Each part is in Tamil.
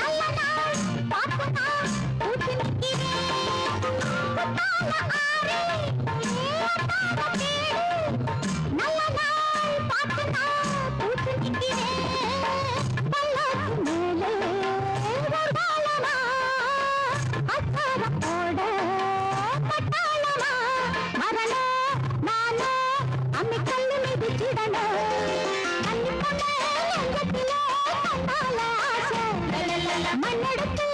நல்ல மண்ணெடுத்து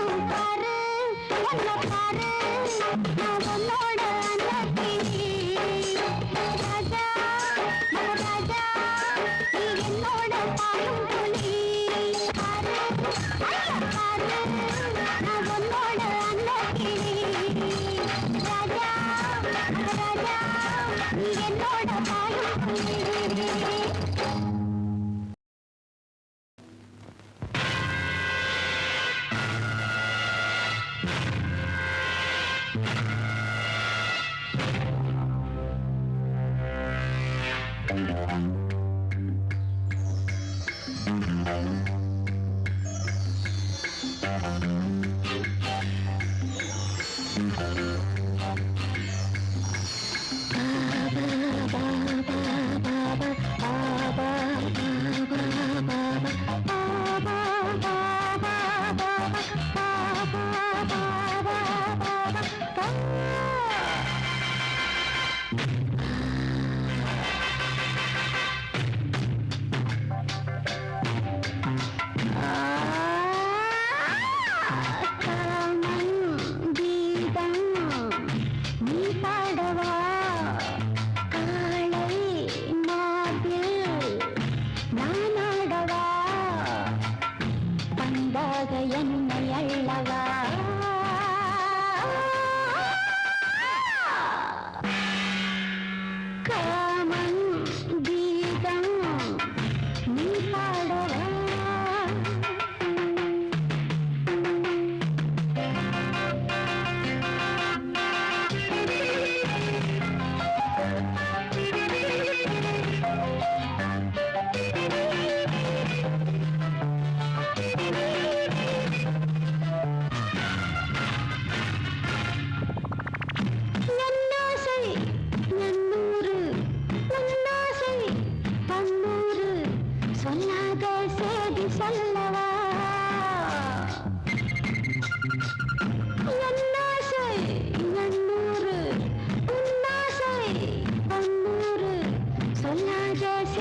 না পারে না না பயனுமை அல்லவா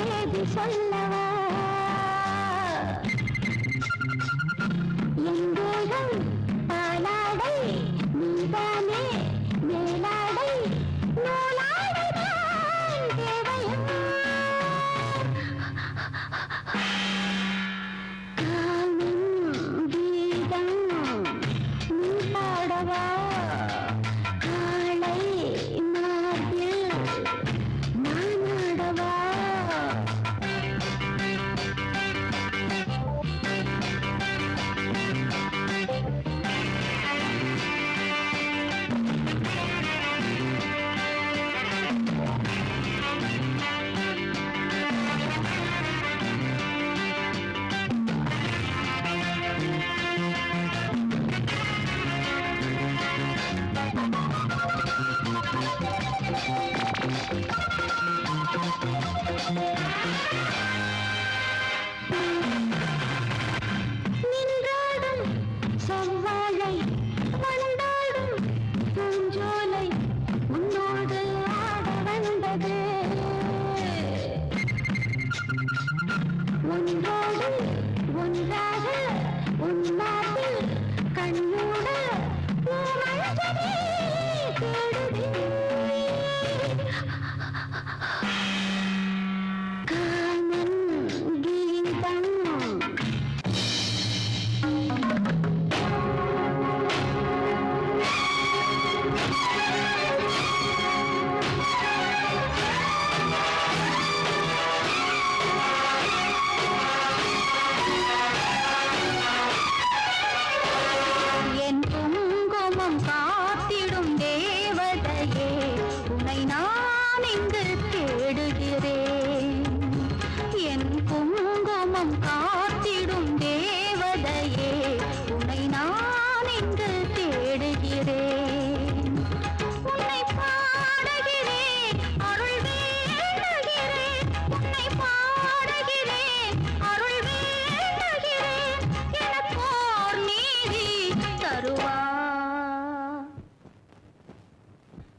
செய்தி சொல்லவா? என்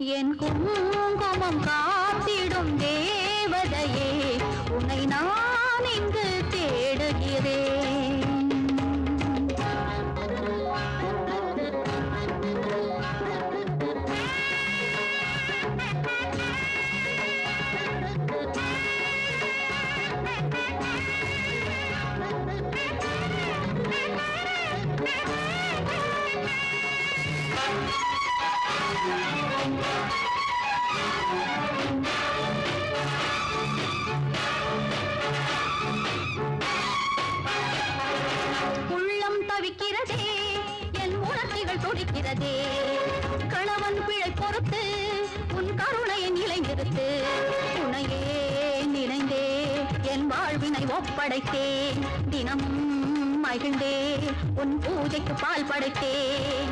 என் குங்குமம் காத்திடும் தேவதையே உனை நான் இங்கு ஒப்படைத்தேன். தினமும் மகிழ்ந்தே உன் பூஜைக்கு பால் படைத்தேன்.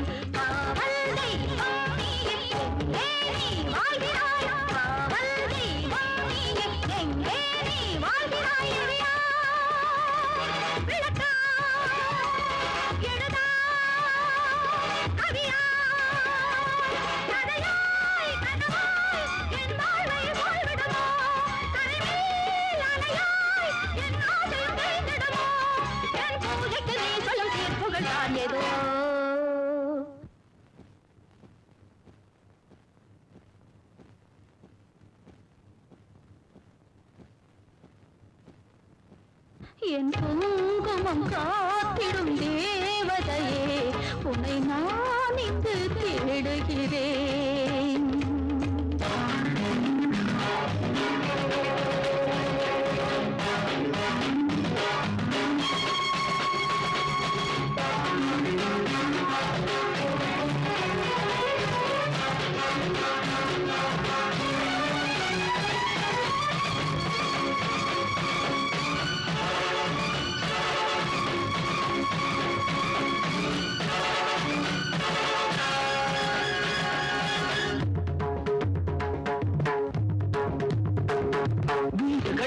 என் குங்குமம் காத்திடும் தேவதையே உன்னை நான் இங்கு தேடுகிறேன்.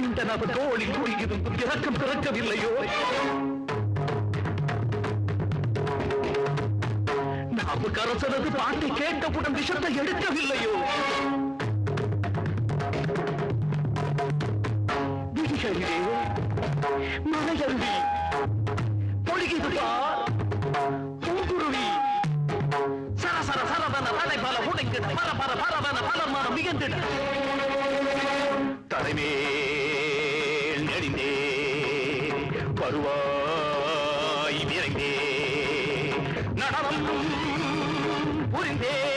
நீங்க கண்ட நபர் தோழி குறுகிதும் இறக்கம் பிறக்கவில்லையோ? நாவுக்கரசரது பாட்டி கேட்டவுடன் விஷத்தை எடுக்கவில்லையோ? விழிகளிலே மலையருவி பொழிகிது பார் பூங்குருவி. சரசர சரதன தலை பல உடைக்கிட பர பர பரவன பலமான மிகுந்திட மேல் நெடிந்தே வருவாய் விரைந்தே நடனம் புரிந்தே.